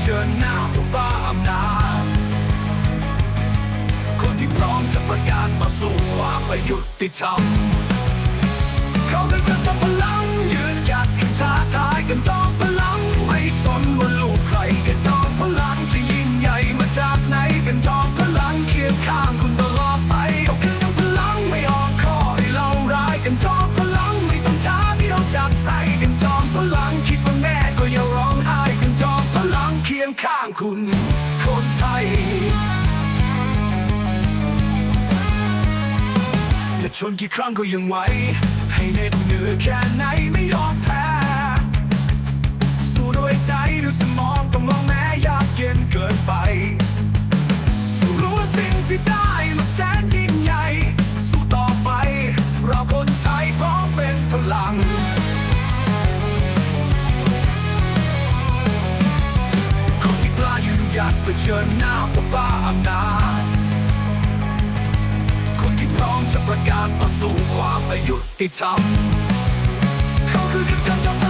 เชิญหน้าผู้บ้าอำนาจคนที่พร้อมจะประกาศต่อสู้ความไม่ยุติธรรมเขาเป็น คุณคนไทย จะชนกี่ครั้งก็ยังไหว ให้เหน็ดเหนื่อยแค่ไหนไม่ยอมแพ้ สู้ด้วยใจด้วยสมองต้องลองแม้ยากเย็นเกินไป รู้ว่าสิ่งที่ได้มันแสนยิ่งใหญ่ สู้ต่อไป เราคนไทยพร้อมเป็นพลัง อยายืนหยัดเผชิญหน้ากับบ้าอำนาจคนที่พร้อมจะประกาศต่อสู้ความอายุติธรรมเขาคือกันจอมพ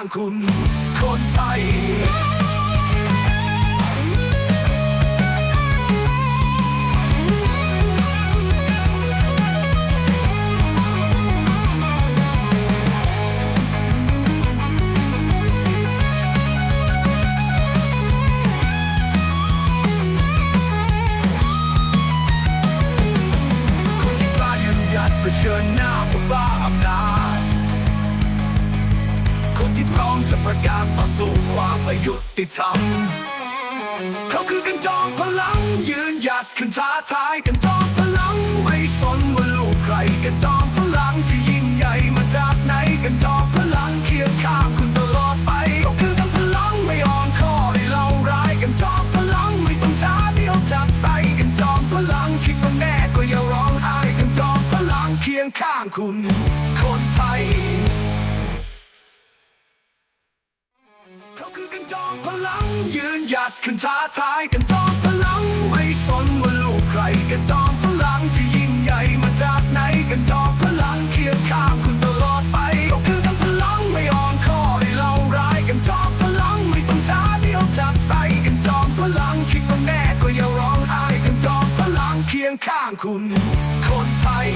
างคุณ คนไทย คนที่กล้ายืนหยัดเผชิญหน้ากับบ้าอำนาจ พร้อมจะประกาศต่อสู้ความอายุติธรรมเขาคือกันจอมพลังยืนหยัดขึ้นท้าทายกันจอมพลังไม่สนว่าลูกใครกันจอมพลังที่ยิ่งใหญ่มาจากไหนกันจอมพลังเคียงข้างคุณตลอดไปเขาคือกันพลังไม่อ่อนข้อให้เราร้ายกันจอมพลังไม่ต้องท้าเดียวจากใจกันจอมพลังคิดว่าแม่ก็อย่าร้องไห้กันจอมพลังเคียงข้างคุณคนไทย ยืนหยัดขึ้นท้าทายกันจอมพลัง ไม่สนว่าลูกใครกันจอมพลังที่ยิ่งใหญ่มาจากไหนกันจอมพลังเคียงข้างคุณตลอดไปเขาคือกันพลังไม่อ่อนข้อให้เราร้ายกันจอมพลังไม่ต้องท้าเดียวจากใจกันจอมพลังคิดว่าแน่ก็อย่าร้องไห้กันจอมพลังเคียงข้างคุณ คนไทย